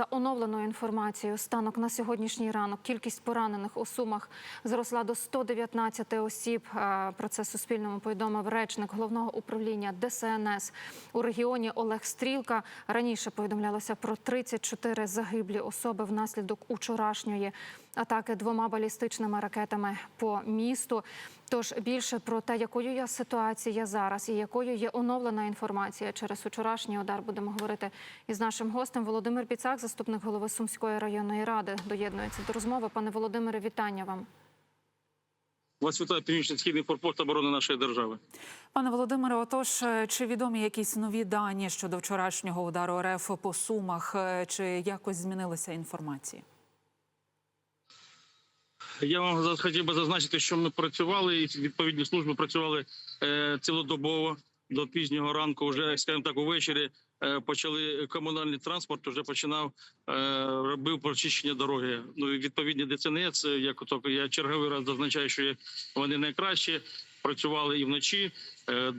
За оновленою інформацією, станок на сьогоднішній ранок кількість поранених у Сумах зросла до 119 осіб. Е, Про це Суспільному повідомив речник головного управління ДСНС у регіоні Олег Стрілка. Раніше повідомлялося про 34 загиблі особи внаслідок учорашньої атаки двома балістичними ракетами по місту. Тож більше про те, якою є ситуація зараз і якою є оновлена інформація через вчорашній удар, будемо говорити із нашим гостем. Володимир Піцак, заступник голови Сумської районної ради, доєднується до розмови. Пане Володимире, вітання вам. Вас вітає північно-східний форпост оборони нашої держави. Пане Володимире, отож, е, чи відомі якісь нові дані щодо вчорашнього удару РФ по Сумах? Е, Чи якось змінилася інформація? Я вам хотів би зазначити, що ми працювали і відповідні служби працювали е, цілодобово до пізнього ранку. Вже скажімо так, увечері е, почали комунальний транспорт. Вже починав е, робив прочищення дороги. Ну і відповідні ДСНС, е, як ото я черговий раз зазначаю, що вони найкращі працювали і вночі.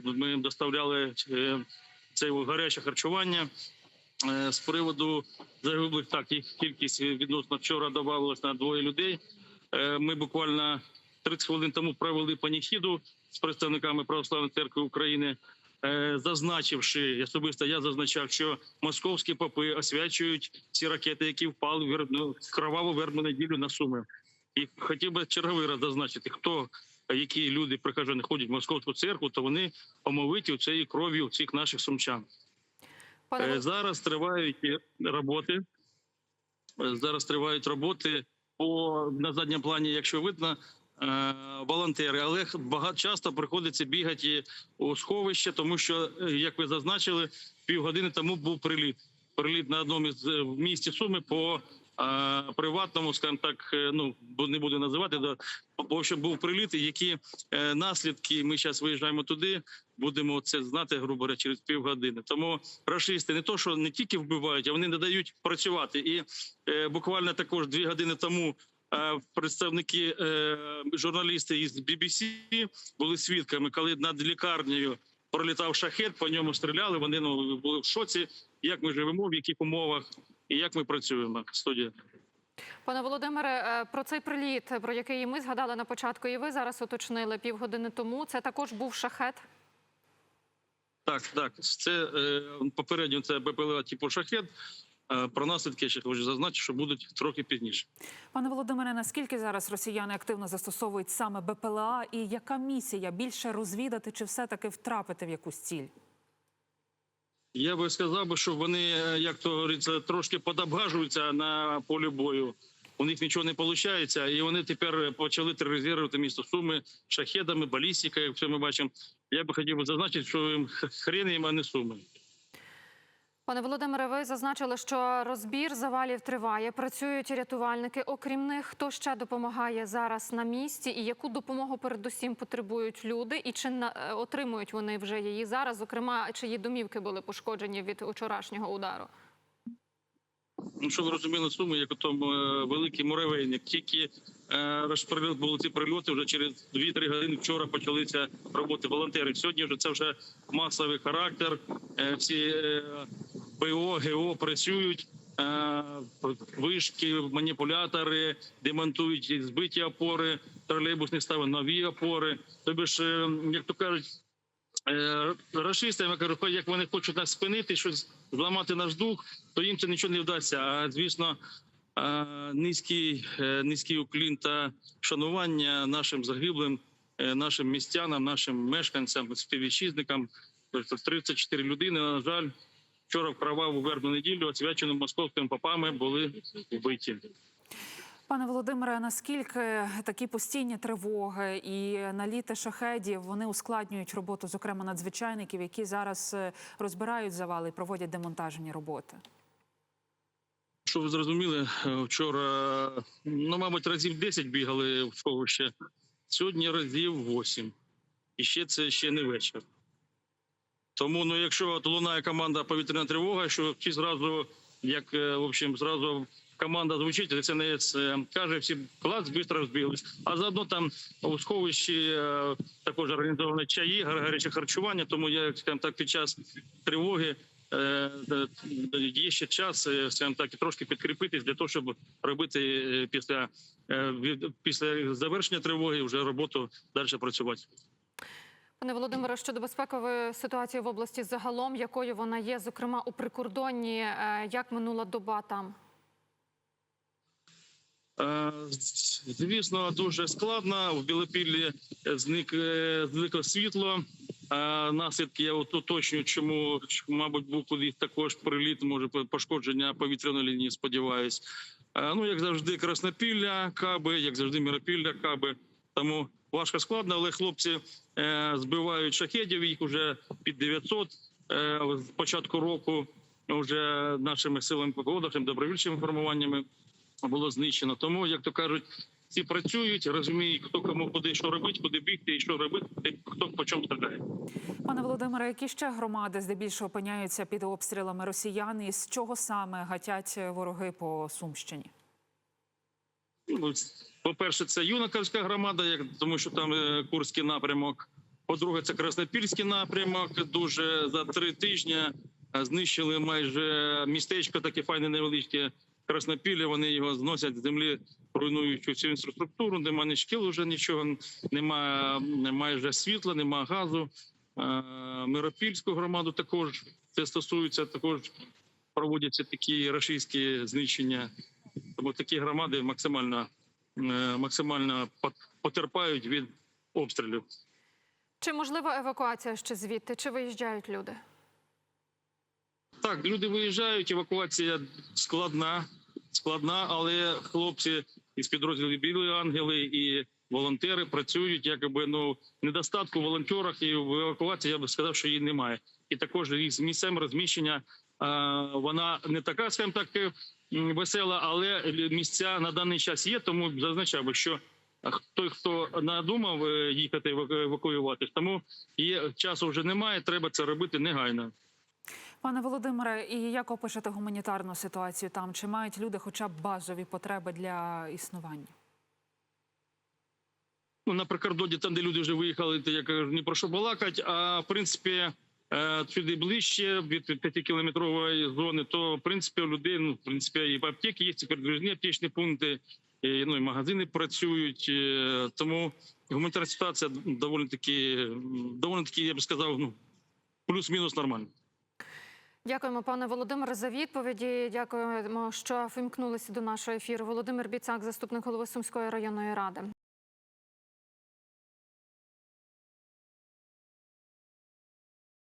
Ми їм доставляли це гаряче харчування. З приводу загиблих, так їх кількість відносно вчора додавалась на двоє людей. Е, Ми буквально 30 хвилин тому провели паніхіду з представниками православної церкви України, е, зазначивши особисто, я зазначав, що московські попи освячують ці ракети, які впали в вербну- в кроваву вербну неділю на суми. І хотів би черговий раз зазначити, хто які люди прихожани ходять в московську церкву, то вони омовиті у цієї крові у цих наших сумчан. Пане Е, Зараз тривають роботи. Зараз тривають роботи по на задньому плані, якщо видно, е, волонтери. Але багато часто приходиться бігати у сховище, тому що, е, як ви зазначили, півгодини тому був приліт. Приліт на одному із е, місті Суми по е, приватному, скажімо так, ну не буду називати, да, бо що був приліт, які наслідки. Ми зараз виїжджаємо туди. Будемо це знати, грубо говоря, через півгодини. Тому рашисти не то, що не тільки вбивають, а вони не дають працювати. І е, буквально також дві години тому е, представники е, журналісти із BBC були свідками, коли над лікарнею пролітав шахет, по ньому стріляли. Вони ну були в шоці. Як ми живемо, в яких умовах і як ми працюємо. Студія. Пане Володимире, е, про цей приліт, про який ми згадали на початку, і ви зараз уточнили півгодини тому. Це також був шахет. Так, так, це е, попередньо це БПЛА типу шахет. Е, Про наслідки я ще хочу зазначити, що будуть трохи пізніше. Пане Володимире, наскільки зараз росіяни активно застосовують саме БПЛА, і яка місія більше розвідати чи все таки втрапити в якусь ціль? Я би сказав, що вони, е, як то говориться, трошки подобгажуються на полі бою. У них нічого не виходить, і вони тепер почали тероризувати місто Суми шахедами, балістикою, як все ми бачимо. Я би хотів зазначити, що їм хрен їм, а не суми. Пане Володимире, ви зазначили, що розбір завалів триває. Працюють рятувальники. Окрім них, хто ще допомагає зараз на місці, і яку допомогу передусім потребують люди, і чи е, отримують вони вже її зараз? Зокрема, чиї домівки були пошкоджені від вчорашнього удару? Ну, що ви розуміли, суми, як ото е, великий муравейник. Тільки е, були ці прильоти вже через 2-3 години. Вчора почалися роботи волонтерів. Сьогодні вже це вже масовий характер. Е, всі ПО, ГО працюють. Вишки, маніпулятори демонтують збиті опори, тролейбусних ставить нові опори. Тобто ж, як то кажуть, кажу, як вони хочуть нас спинити, щось зламати наш дух, то їм це нічого не вдасться. А звісно, е, низький, е, низький уклін та шанування нашим загиблим, е, нашим містянам, нашим мешканцям, співвітчизникам. Тобто 34 людини, на жаль, вчора в кроваву вербну неділю, освяченим московськими попами, були вбиті. Пане Володимире, наскільки такі постійні тривоги і наліти шахедів вони ускладнюють роботу, зокрема надзвичайників, які зараз е, розбирають завали і проводять демонтажні роботи? Щоб ви зрозуміли, е, вчора, ну, мабуть, разів 10 бігали в сховище. Сьогодні разів 8. І ще це ще не вечір. Тому, ну, якщо лунає команда повітряна тривога, що всі зразу, як е, в общем, зразу команда звучить, ДСНС каже, всі клас, швидко розбіглись. А заодно там у сховищі е, також організовано чаї, гар- гаряче харчування. Тому я, скажімо так, під час тривоги е, є ще час, е, скажімо так, і трошки підкріпитись для того, щоб робити після, після завершення тривоги вже роботу далі працювати. Пане Володимире, щодо безпекової ситуації в області загалом, якою вона є, зокрема у прикордонні, як минула доба там? Е, Звісно, дуже складно. В Білопіллі зник е, зникло світло. Е, Наслідки я от уточнюю, чому мабуть був кудись також приліт, може пошкодження повітряної лінії. Сподіваюсь. Е, Ну як завжди, краснопілля, каби, як завжди, міропілля, каби. Тому важко складно, але хлопці е, збивають шахедів. Їх вже під 900 е, з початку року. Вже нашими силами ППО, добровільчими формуваннями було знищено. Тому, як то кажуть, всі працюють, розуміють, хто кому куди що робить, куди бігти і що робити, хто по чому стріляє. Пане Володимире, які ще громади здебільшого опиняються під обстрілами росіян, і з чого саме гатять вороги по Сумщині? Ну, По-перше, це юнаковська громада, як тому, що там е, Курський напрямок. По-друге, це Краснопільський напрямок. Дуже за три тижні е, знищили майже містечко, таке файне невеличке Краснопілля. Вони його зносять з землі, руйнуючи всю інфраструктуру. Нема ні шкіл, вже нічого, немає майже світла, нема газу. Е, Миропільську громаду також це стосується. Також проводяться такі рашистські знищення. Тому такі громади максимально е, максимально потерпають від обстрілів. Чи можлива евакуація ще звідти? Чи виїжджають люди? Так, люди виїжджають, евакуація складна, складна, але хлопці із підрозділів Білі ангели і волонтери працюють. Якоби ну недостатку в волонтерах і в евакуації я би сказав, що її немає. І також із місцем розміщення вона не така, скажімо так, е, весела, але місця на даний час є. Тому зазначав би, що той, хто надумав е, їхати еваку- евакуюватись, тому є часу вже немає. Треба це робити негайно. Пане Володимире, і як опишете гуманітарну ситуацію там? Чи мають люди хоча б базові потреби для існування? ну, на прикордоні, там, де люди вже виїхали, то я кажу, ні про що балакать. А в принципі, е, сюди ближче від 5-кілометрової зони, то в принципі у людей ну, в принципі, і в аптеки є, і передвижні аптечні пункти, і, ну і магазини працюють. е, Тому гуманітарна ситуація доволі таки, доволі таки, я б сказав, ну плюс-мінус нормально. Дякуємо, пане Володимире, за відповіді. Дякуємо, що вимкнулися до нашого ефіру. Володимир Біцак, заступник голови Сумської районної ради.